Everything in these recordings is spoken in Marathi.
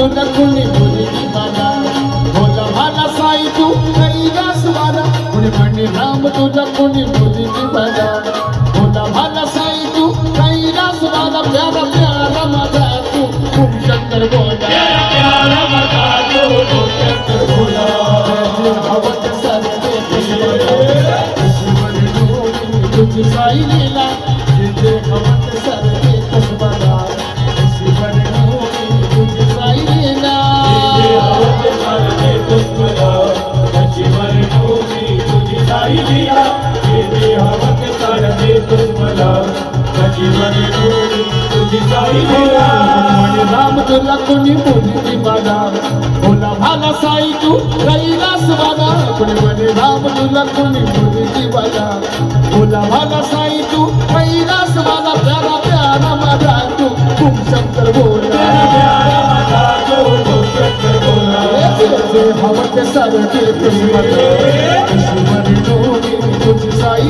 तुला कुणी मुलगी मला बोला मला साई तू कैलास वाला कुणी म्हणे राम तुला कुणी मुलगी मला बोला मला साई तू कैलास वाला प्यारा प्यारा माझा तू खूप शंकर बोला प्यारा माझा तू खूप शंकर बोला हवत सरते तुझी साई लीला। जिथे हवत सरते राम तुला कोणी मुलगी बघा बोला भाला साई तू कैलास वाला कोणी म्हणे राम तुला कोणी मुलगी बघा बोला भाला साई तू कैलास वाला प्यारा प्यारा माझा तू खूप शंकर बोला हवं ते सारं ते दुश्मन तुझी साई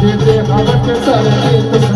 जे जे हवं ते सारं ते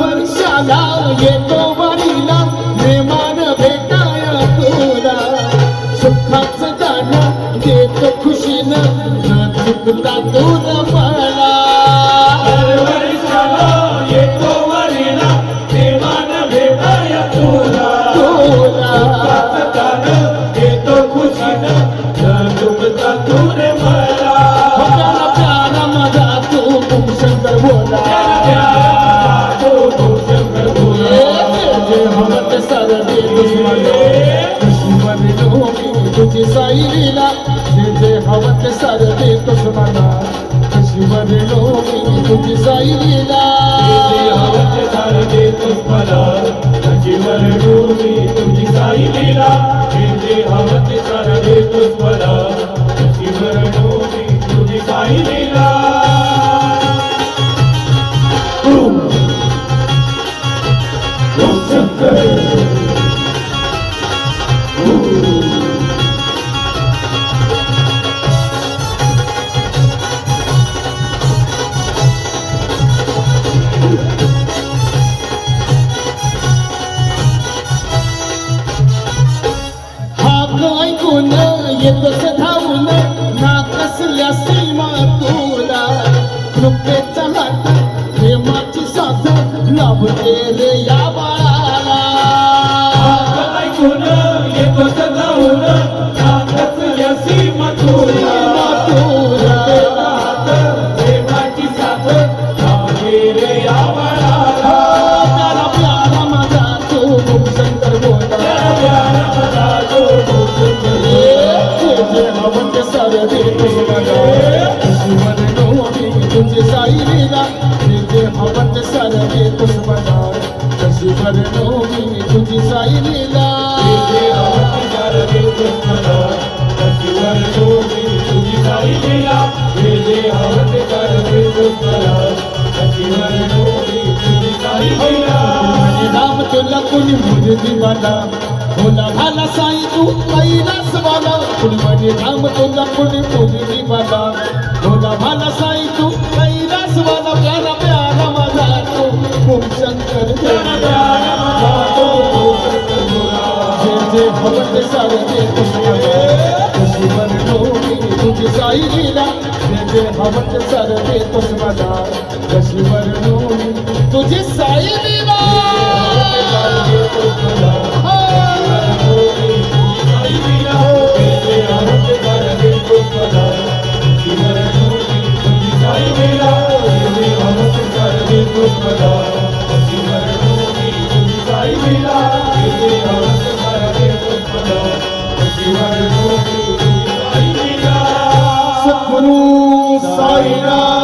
वर्षाला येतो वारीला प्रेमान भेटाय तुला. सुखाचं गाणं खुशीनं न चुकता तुला तुझी साई आवडते सारं देतोस मला जीवन डोली तुझी साई लीला ते सारं देतोस मला जीवन डोली तुझी साई लीला हाक कृपेचा हात प्रेमाची साथ लाभते रे या बाळाला. شائنی لا جے محبت کر دے سکرے کوں بنا سچی ورنوں دی سچی شائنی لا جے محبت کر دے سکرے کوں بنا سچی ورنوں دی سچی شائنی لا جے محبت کر دے سکرے بنا سچی ورنوں دی سچی شائنی لا بند نام چوں لگنی مجھ دی بلا बोला भाला साई तू कैलास वाला कुणी म्हणे राम तुला कुणी मुलगी मला बोला भाला साई तू कैलास वाला प्यारा प्यारा माझा तू। खूप शंकर देवा. जे जे हवं ते। सारं ते तुझ्या दुश्मन डोली तुझी। साई लीला जे जे हवं ते सारं ते तुझ्या दुश्मन डोली तुझी साई लीला तुझी साई लीला. sairá.